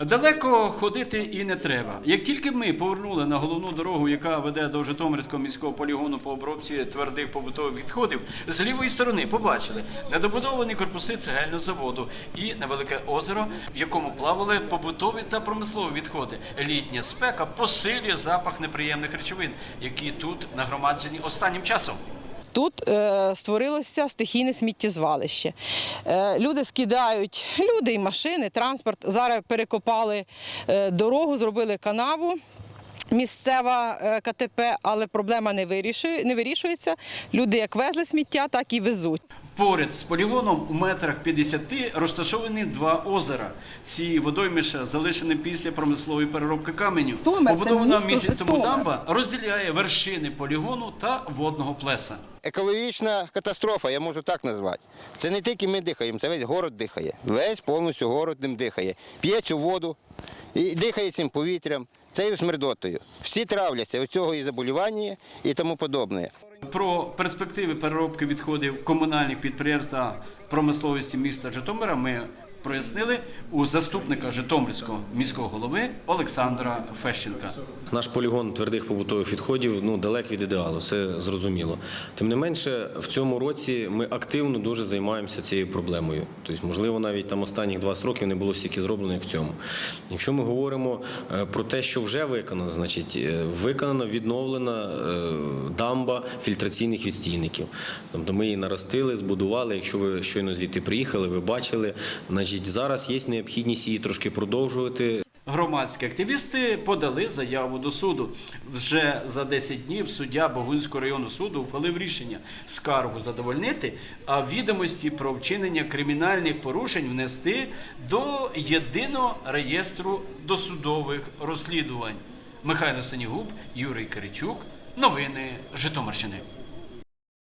Далеко ходити і не треба. Як тільки ми повернули на головну дорогу, яка веде до Житомирського міського полігону по обробці твердих побутових відходів, з лівої сторони побачили недобудовані корпуси цегельного заводу і невелике озеро, в якому плавали побутові та промислові відходи. Літня спека посилює запах неприємних речовин, які тут нагромаджені останнім часом. Е, створилося стихійне сміттєзвалище. Е, люди скидають, люди і машини, транспорт. Зараз перекопали е, дорогу, зробили канаву. Місцева е, КТП, але проблема не вирішує, не вирішується. Люди як везли сміття, так і везуть. Поряд з полігоном у метрах 50 розташовані два озера. Ці водоймища залишені після промислової переробки каменю. Це Побудована місто місяцем дамба розділяє вершини полігону та водного плеса. Екологічна катастрофа, я можу так назвати. Це не тільки ми дихаємо, це весь город дихає. Весь повністю город ним дихає. П'є цю воду і дихає цим повітрям, цією смердотою. Всі травляться від цього і заболівання, і тому подобне. Про перспективи переробки відходів комунальних підприємств та промисловості міста Житомира ми прояснили у заступника Житомирського міського голови Олександра Фещенка. Наш полігон твердих побутових відходів ну далек від ідеалу, це зрозуміло. Тим не менше, в цьому році ми активно дуже займаємося цією проблемою. Тобто, можливо, навіть там останніх 20 років не було стільки зроблено, як в цьому. Якщо ми говоримо е, про те, що вже виконано, значить е, виконана відновлена е, дамба фільтраційних відстійників. Тобто ми її наростили, збудували. Якщо ви щойно звідти приїхали, ви бачили, значить зараз є необхідність її трошки продовжувати. Громадські активісти подали заяву до суду. Вже за 10 днів суддя Богунського районного суду ухвалив рішення скаргу задовольнити, а відомості про вчинення кримінальних порушень внести до єдиного реєстру досудових розслідувань. Михайло Сенігуб, Юрій Киричук. Новини Житомирщини.